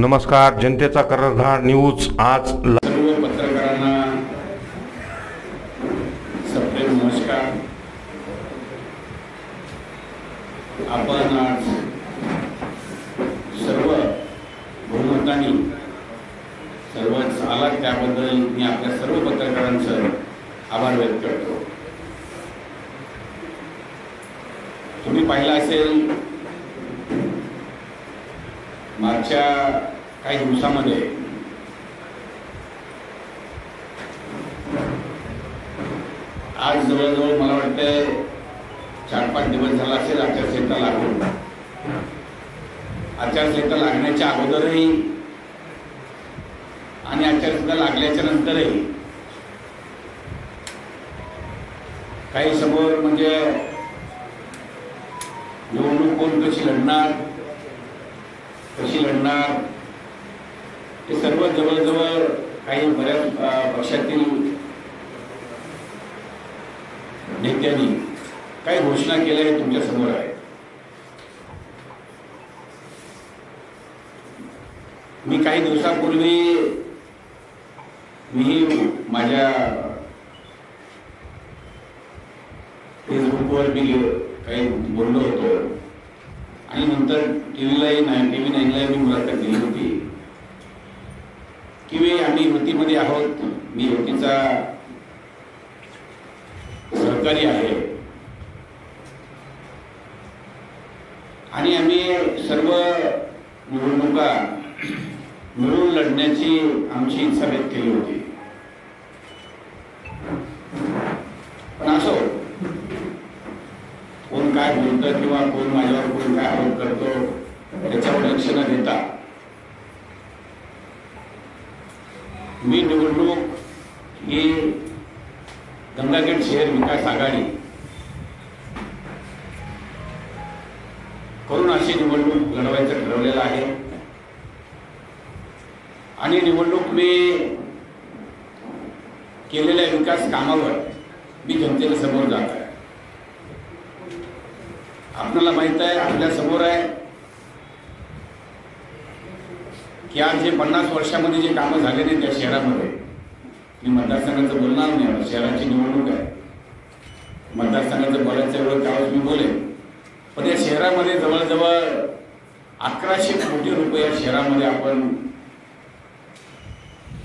नमस्कार जनतेचा कर्णधार न्यूज आज सर्व पत्रकारांना सप्रेम नमस्कार. आपण आज सर्व बहुमतांनी सर्व आलात त्याबद्दल मी आपल्या सर्व पत्रकारांचं आभार व्यक्त करतो. तुम्ही पाहिलं असेल मागच्या काही दिवसामध्ये आज जवळजवळ मला वाटतंय चार पाच दिवस झाला असेल आचारसंहिता लागून. आचारसंहिता लागण्याच्या अगोदरही आणि आचारसंहिता लागल्याच्या नंतरही काही समोर म्हणजे निवडणूक कोण कशी लढणार कशी घडणार हे सर्व जवळजवळ काही बऱ्याच पक्षातील नेत्यांनी काही घोषणा केल्या हे तुमच्यासमोर आहे मी काही दिवसापूर्वी मी माझ्या फेसबुकवर मी काही बोललो होतो. आणि नंतर टी व्हीलाही नाही टी व्ही नाईनलाही मी मुलाखत दिली होती. की मी आम्ही युतीमध्ये आहोत मी युतीचा सहकारी आहे. आणि आम्ही सर्व निवडणुका मिळून लढण्याची आमची इच्छा व्यक्त केली होती पण असो कोण काय बोलतं किंवा कोण माझ्यावर कोण काय आरोप करतो याच्यावर लक्ष न देता. मी निवडणूक ही गंगाखेड शहर विकास आघाडी करून अशी निवडणूक लढवायचं ठरवलेलं आहे. आणि निवडणूक मी केलेल्या विकास कामावर मी जनतेला समोर जात आहे आपल्याला माहीत आहे आपल्यासमोर आहे की आज जे पन्नास वर्षामध्ये जे कामं झाले नाही त्या शहरामध्ये मी मतदारसंघाचं बोलणार नाही शहराची निवडणूक आहे. मतदारसंघाचं बोलायचं एवढं त्यावेळेस मी बोलेन. पण या शहरामध्ये जवळजवळ अकराशे कोटी रुपये या शहरामध्ये आपण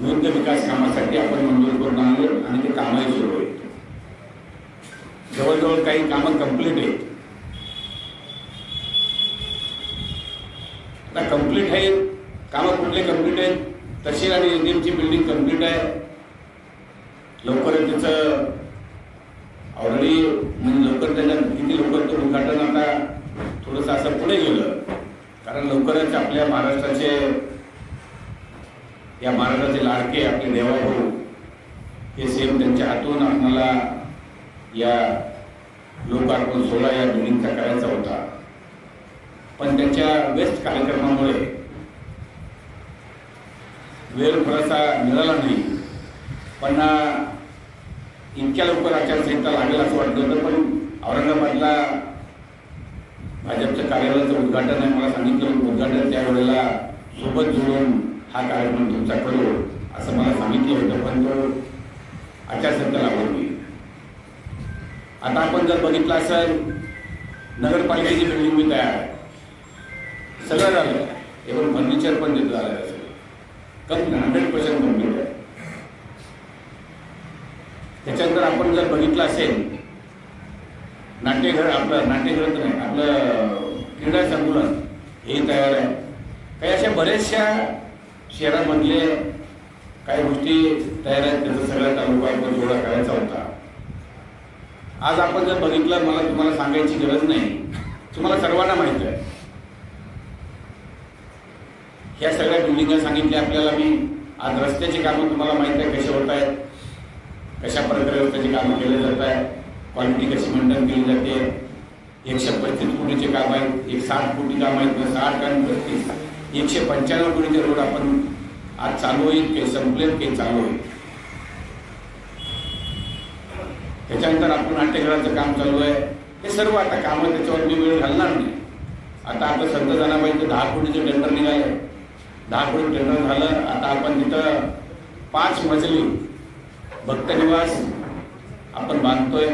विविध विकास कामासाठी आपण मंजूर करून आणलो आणि ते कामही सुरू आहेत. जवळजवळ काही कामं कंप्लीट आहेत. आता कंप्लीट आहे. कामं कुठले कंप्लीट आहेत? तहसील आणि एनडीएमची बिल्डिंग कंप्लीट आहे. लवकरच त्याचं ऑलरेडी म्हणजे लवकर त्यांना किती लवकर ते उद्घाटन आता थोडंसं असं पुढे गेलं. कारण लवकरच आपल्या महाराष्ट्राचे या महाराष्ट्राचे लाडके आपले देवाभाऊ हे सेम त्यांच्या हातून आपणाला या लोकार्पण सोहळा या बिल्डिंगचा करायचा होता. पण त्यांच्या वेस्ट कार्यक्रमामुळे वेळ थोडासा मिळाला नाही. पण इतक्या लवकर आचारसंहिता लागेल असं वाटलं होतं पण औरंगाबादला भाजपच्या कार्यालयाचं उद्घाटन आहे मला सांगितलं उद्घाटन त्यावेळेला सोबत जोडून हा कार्यक्रम तुमचा करू असं मला सांगितलं होतं पण तो आचारसंहिता लागवली आता आपण जर बघितलं असेल नगरपालिकेची बिल्डिंग मी तयार आहे. सगळं झालं. एवढं फर्निचर पण तिथं झालं. आहे कम हंड्रेड पर्सेंट कंप्लीट आहे त्याच्यानंतर आपण जर बघितलं असेल नाट्यघर आपलं नाट्यघर तर नाही आपलं क्रीडा संकुलन हे तयार आहे. काही अशा बऱ्याचशा शहरामधले काही गोष्टी तयार आहेत त्याचा सगळा तालुका आपण जोडा करायचा होता. आज आपण जर बघितलं मला तुम्हाला सांगायची गरज नाही. तुम्हाला सर्वांना माहिती आहे. ह्या सगळ्या बिल्डिंगा सांगितल्या आपल्याला मी. आज रस्त्याची कामं तुम्हाला माहीत आहे कसे होत आहेत. कशा प्रकारे रस्त्याची कामं केली जात आहेत. क्वालिटी कशी मेंटेन केली जाते. एकशे पस्तीस कोटीचे काम आहेत. एक साठ कोटी काम आहेत. साठ आणि पस्तीस. एकशे पंच्याण्णव कोटीचे रोड आपण आज चालू होईल काही संपलेत काही चालू होईल. त्याच्यानंतर आपण नाट्यगृहाचं काम चालू आहे. हे सर्व आता कामं त्याच्यावर मी वेळ घालणार नाही. आता आपलं संत जनाबाईचं दहा कोटीचे टेंडर आहे दहा कोटी झालं. आता आपण तिथं पाच मजली भक्तनिवास आपण बांधतोय.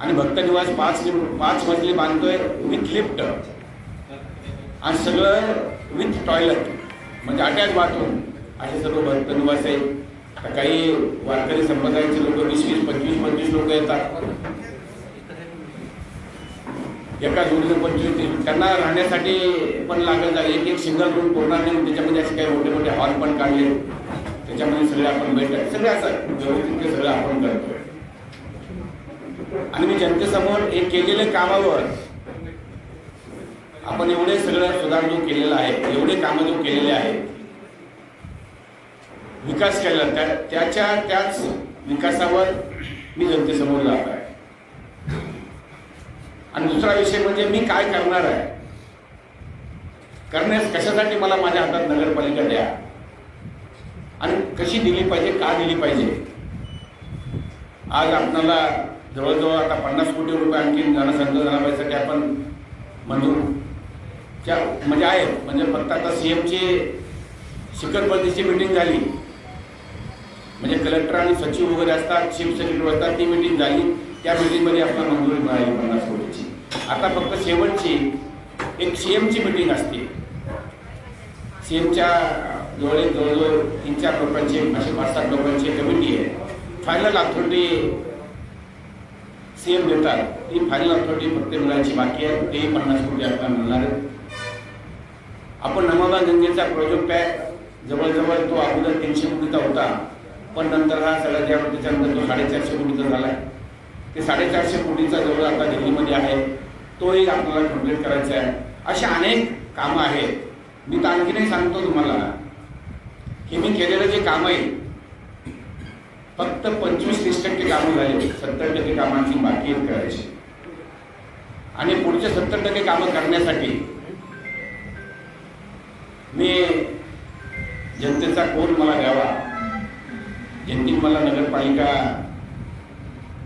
आणि भक्तनिवास पाच पाच मजली बांधतोय विथ लिफ्ट आणि सगळं विथ टॉयलेट म्हणजे अटॅच बाथरूम असे सर्व भक्तनिवास आहे काही वारकरी संप्रदायाचे लोक वीस वीस पंचवीस पंचवीस लोक येतात. एका जोडीनं पंचवीस तीस त्यांना राहण्यासाठी पण लागत आहे एक एक सिंगल रूम कोरणार नाही त्याच्यामध्ये असे काही मोठे मोठे हॉल पण काढले. त्याच्यामध्ये सगळे आपण बैठक सगळे असं व्यवस्थित ते सगळं आपण करतो आणि मी जनतेसमोर एक केलेल्या कामावर आपण एवढे सगळं सुधार जो केलेला आहे. एवढे कामं जो केलेले आहेत. विकास केलेला त्या त्याच्या त्याच विकासावर मी जनतेसमोर जात आहे. आणि दुसरा विषय म्हणजे मी काय करणार आहे? करण्यास कशासाठी मला माझ्या हातात नगरपालिका द्या? आणि कशी दिली पाहिजे का दिली पाहिजे? आज आपणाला जवळजवळ आता पन्नास कोटी रुपये आणखी जनसंघ जनाबाईसाठी आपण मंजूर त्या म्हणजे आहे म्हणजे फक्त आता सी एमची शिखरपतीची मिटिंग झाली. म्हणजे कलेक्टर आणि सचिव वगैरे असतात चीफ सेक्रेटरी असतात ती मिटिंग झाली. त्या मिटिंगमध्ये आपल्याला मंजुरी मिळाली पन्नास कोटीची. आता फक्त शेवटची एक सी एमची मिटिंग असते. सी एमच्या जवळ जवळजवळ तीन चार लोकांची असे पाच सात लोकांची कमिटी आहे. फायनल अथॉरिटी सी एम देतात. ती फायनल अथॉरिटी फक्त मिळायची बाकी आहे. तेही पन्नास कोटी आपल्याला मिळणार आहे आपण नर्मदा गंगेचा प्रोजेक्ट आहे जवळजवळ तो अगोदर तीनशे कोटीचा होता. पण नंतर हा सगळा ज्या त्याच्यानंतर तो साडेचारशे कोटीचा झाला आहे ते साडेचारशे कोटीचा जवळ आता दिल्लीमध्ये आहे. तोही आपल्याला कंप्लीट करायचा आहे. अशा अनेक कामं आहेत. मी तर आणखीनही सांगतो तुम्हाला की मी केलेलं जे काम आहे फक्त पंचवीस तीस टक्के कामं झाले. सत्तर टक्के कामांची बाकी करायची. आणि पुढचे सत्तर टक्के कामं करण्यासाठी मी जनतेचा कोण मला द्यावा. यांनी मला नगरपालिका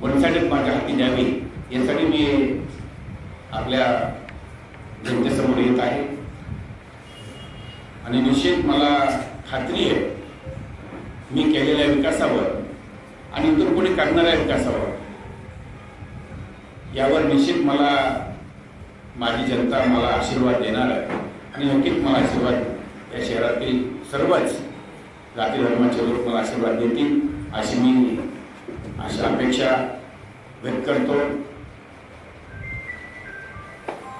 वनसाईडच माझ्या हाती द्यावी यासाठी मी आपल्या जनतेसमोर येत आहे. आणि निश्चित मला खात्री आहे मी केलेल्या विकासावर आणि इतर कोणी करणाऱ्या विकासावर यावर निश्चित मला माझी जनता मला आशीर्वाद देणार आहे. आणि नक्कीच मला आशीर्वाद या शहरातील सर्वच जाती धर्माचे लोक मला आशीर्वाद देतील. अशी मी अशी अपेक्षा व्यक्त करतो.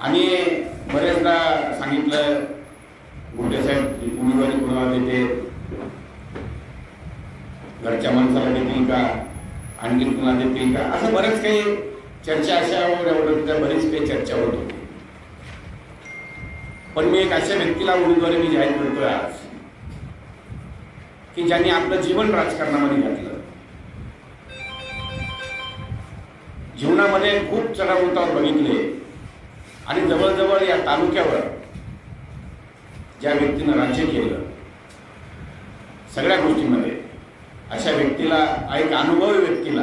आणि बरेचदा सांगितलं गुंडेसाहेब उमेदवारी कुणाला देते? घरच्या माणसाला देतील का? आणखी कुणाला देतील का? असं बरेच काही चर्चा अशा होत्या बरीच काही चर्चा होत होती. पण मी एक अशा व्यक्तीला उमेदवारी मी जाहीर करतोय आज. की ज्यांनी आपलं जीवन राजकारणामध्ये घातलं. जीवनामध्ये खूप चढावतावर बघितले. आणि जवळजवळ या तालुक्यावर ज्या व्यक्तीनं राज्य केलं सगळ्या गोष्टींमध्ये अशा व्यक्तीला एक अनुभवी व्यक्तीला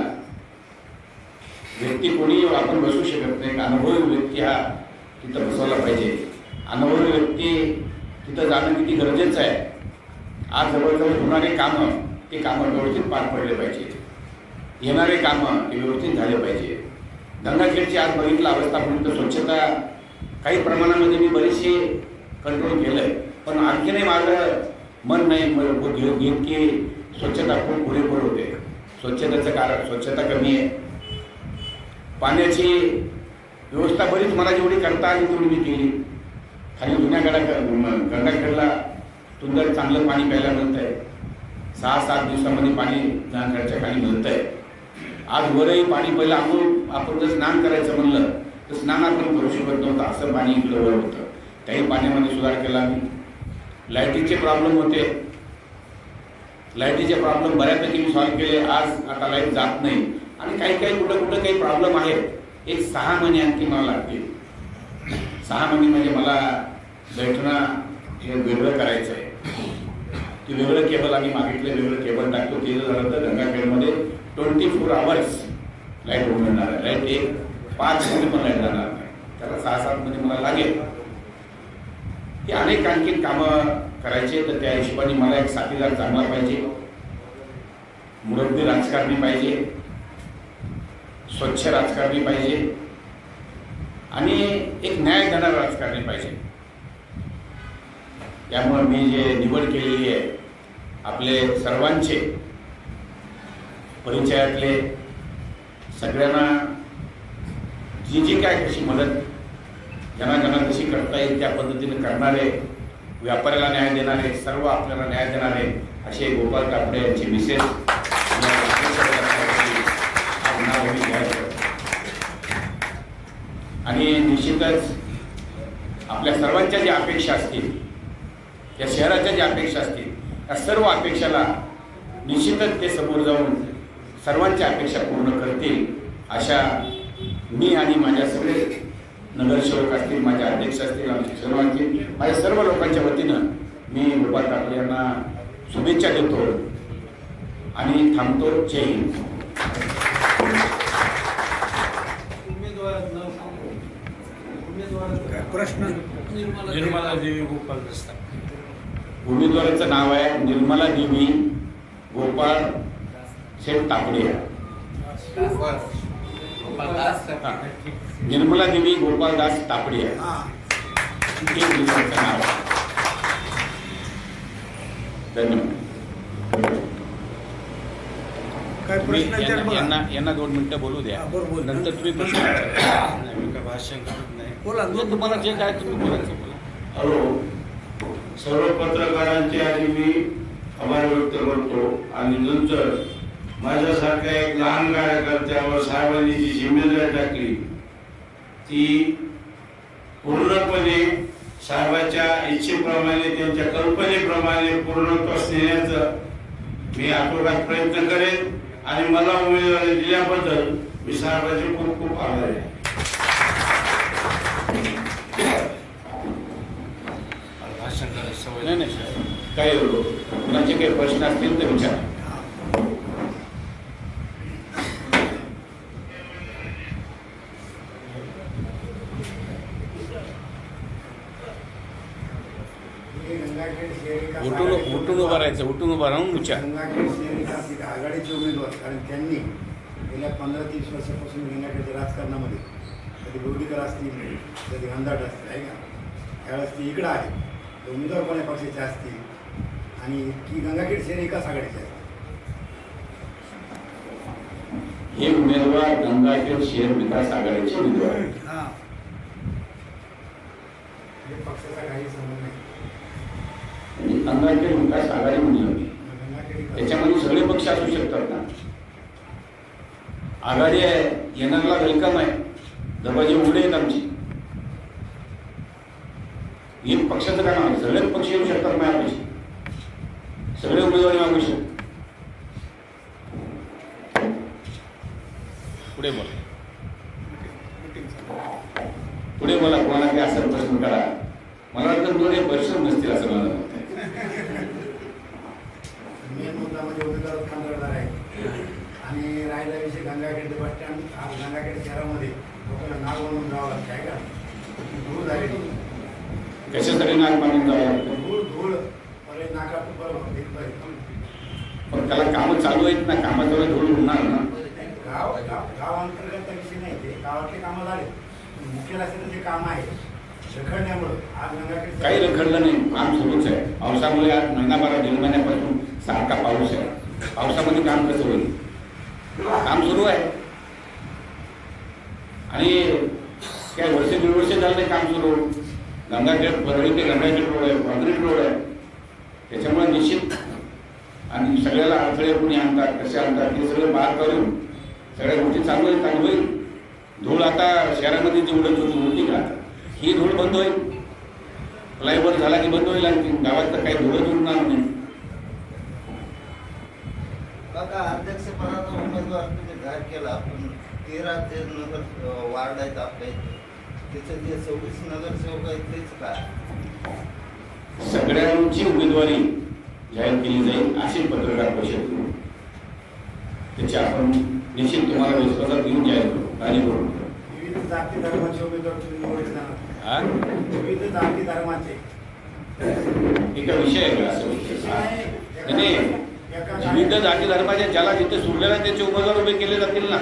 व्यक्ती कोणी आपण बसू शकत नाही. एक अनुभवी व्यक्ती हा तिथं बसवला पाहिजे. अनुभवी व्यक्ती तिथं जाणं किती गरजेचं आहे. आज जवळजवळ होणारे कामं ते कामं व्यवस्थित पार पडले पाहिजेत येणारे कामं ते व्यवस्थित झाले पाहिजे. गंगाखेडची आज बघितलं अवस्था पर्यंत स्वच्छता काही प्रमाणामध्ये मी बरीचशी कंट्रोल केलं आहे पण आणखीनही माझं मन नाही घेऊन घेत की स्वच्छता खूप पुरेपूर होते. स्वच्छतेचं कारण स्वच्छता कमी आहे. पाण्याची व्यवस्था बरीच मला जेवढी करता आली तेवढी मी केली. खाली जुन्या गडा गंगाखेडला सुंदर चांगलं पाणी प्यायला मिळत आहे. सहा सात दिवसामध्ये पाणी गंगाखेडच्या खाली मिळत आहे. आज वरही पाणी पहिलं आंघोळ आपण जर स्नान करायचं म्हणलं तर स्नान आपण करू शकत नव्हतं. असं पाणी इकडं वर होतं. त्याही पाण्यामध्ये सुधार केला मी लाईटीचे प्रॉब्लेम होते. लाईटीचे प्रॉब्लेम बऱ्यापैकी मी सॉल्व्ह केले. आज आता लाइट जात नाही. आणि काही काही कुठं कुठं काही प्रॉब्लेम आहेत. एक सहा महिने आणखी मला लागतील. सहा महिने म्हणजे मला बैठणं हे वेगळं करायचं आहे की वेगळं केबल आम्ही मागितलं वेगळं केबल टाकतो. केलं झालं तर गंगाखेडमध्ये ट्वेंटी फोर आवर्स लाइट होऊन येणार आहे. लाइट एक पाच मिनिट पण लाइट जाणार नाही. त्याला सहा सात मध्ये मला लागेल. ती अनेक आणखी कामं करायचे तर त्या हिशोबाने मला एक साथीदार चांगला पाहिजे. मुरब्बी राजकारणी पाहिजे. स्वच्छ राजकारणी पाहिजे. आणि एक न्याय देणारं राजकारणी पाहिजे. त्यामुळे मी जे निवड केलेली आहे आपले सर्वांचे परिचयातले सगळ्यांना जी जी काय कशी मदत ज्यांना ज्यांना कशी करता येईल त्या पद्धतीने करणारे व्यापाऱ्याला न्याय देणारे सर्व आपल्याला न्याय देणारे असे गोपाल कापडे यांचे मिसेस आणि निश्चितच आपल्या सर्वांच्या ज्या अपेक्षा असतील या शहराच्या ज्या अपेक्षा असतील या सर्व अपेक्षाला निश्चितच ते समोर जाऊन सर्वांच्या अपेक्षा पूर्ण करतील अशा मी आणि माझ्या सगळे नगरसेवक असतील माझे अध्यक्ष असतील आमचे सर्वांचे माझ्या सर्व लोकांच्या वतीनं मी गोपाळ ठाकरे यांना शुभेच्छा देतो आणि थांबतो. जय हिंद. प्रश्न? निर्मला देवी गोपाल रस्ता उमेदवाराचं नाव आहे निर्मला देवी गोपाळ शेठ तापडे. हा. निर्मला देवी गोपाळदास तापडे. हा. हे उमेदवाराचं नाव आहे. धन्यवाद. यांना बघा. यांना- यांना दोन मिनिटं बोलू द्या. नंतर तुम्ही प्रश्न भाषण करत नाही. बोला जे तुम्हाला जे काय तुम्ही बोलायचं बोला हॅलो. सर्व पत्रकारांचे आधी मी आभार व्यक्त करतो आणि नंतर माझ्यासारख्या एक लहान कार्यकर्त्यावर साहेबांनी जी जिम्मेदारी टाकली ती पूर्णपणे साहेबाच्या इच्छेप्रमाणे त्यांच्या कल्पनेप्रमाणे पूर्णत्वास नेण्याचं मी आटोकाट प्रयत्न करेन आणि मला उमेदवारी दिल्याबद्दल मी साहेबांचे खूप खूप आभारी आहे मला भाषण करायची सवय नाही नाही काही कुणाचे काही प्रश्न असतील तर विचारा. उठून उठून उभं राहायचं उठून उभं राहून विचार. गंगाखेड शहरीचा सीट आघाडीचे उमेदवार कारण त्यांनी गेल्या पंधरा तीस वर्षापासून गंगाखेडच्या राजकारणामध्ये कधी बोर्डीकर असतील कधी अंधाट असतील आहे का? त्यावेळेस ते इकडं आहे. उमेदवार कोण्या पक्षाचे असतील? आणि की गंगाखेड शहर एकाच आघाडीचे आहे हे उमेदवार गंगाखेड शहर विकास आघाडीचे उमेदवार आहेत. हा. हे पक्षाचा काही संबंध नाही. म्हणजे गंगाखेड विकास आघाडी म्हणली होती गंगाखेड एकाच- त्याच्यामध्ये सगळे पक्ष असू शकतात ना? आघाडी आहे येणारला वेलकम आहे. दरवाजे उघडे आहेत आमची एक पक्षाचं काय नाव आहे? सगळेच पक्ष येऊ शकतात माझ्यापाशी सगळे उमेदवार मागू शकतात पुढे बोला पुढे बोला कोणाला काही असेल प्रश्न करा मला वाटतं दोन एक वर्ष नसतील असं मला वाटतं मेन मुद्दा म्हणजे उमेदवार कंत्राटदार आहे आणि राहिला विषय गंगाखेड बस स्टँड आज गंगाखेड शहरामध्ये लोकांना नाव बनवून जावं लागतं आहे का धूळ झालेली कशासाठी नाक बांधून जावं लागतं धूळ धूळ परत नाका बरोबर एकदम पण त्याला कामं चालू आहेत ना कामाच्या वेळेस धूळ होणार ना. गाव गाव अंतर्गत विषय नाही ते गावातले कामं झाले. मुख्य रस्त्याचं जे काम आहे रखडण्यामुळं आज काही रखडलं नाही काम सुरूच आहे. पावसामुळे आज महिनाभरा दीड महिन्यापासून सारखा पाऊस आहे. पावसामध्ये काम कसं होईल? काम सुरू आहे. आणि काय वर्ष दीड वर्ष झालं नाही काम सुरू. गंगाखेड परळी ते गंगाखेड रोड आहे कॉन्क्रीट रोड आहे. त्याच्यामुळे निश्चित आणि सगळ्याला अडथळे कुणी आणतात कसे आणतात हे सगळं बाहेर करून सगळ्या गोष्टी चालू आहेत चालू होईल धूळ आता शहरामध्ये जी उडत होती होती का? ही धूळ बंद होईल. फ्लायओव्हर झाला की बंद होईल आणखी. गावात तर काही धुळत उडणार नाही. काका अध्यक्षपदाचा उमेदवार तुम्ही जाहीर केला पण तेरा जे नगर वार्ड आहेत आपल्या इथे त्याचे जे सव्वीस नगरसेवक आहेत तेच काय? सगळ्यांची उमेदवारी जाहीर केली जाईल अशी पत्रकार परिषद घेऊ. त्याची आपण निश्चित तुम्हाला विश्वासात घेऊन जाहीर करू काळजी करू. जाती धर्माचे उमेदवार धर्माचे. विषय आहे का असं नाही, नाही. विविध जाती धर्माच्या ज्याला जिथे सुरलेला त्याचे उमेदवार उभे केले जातील ना?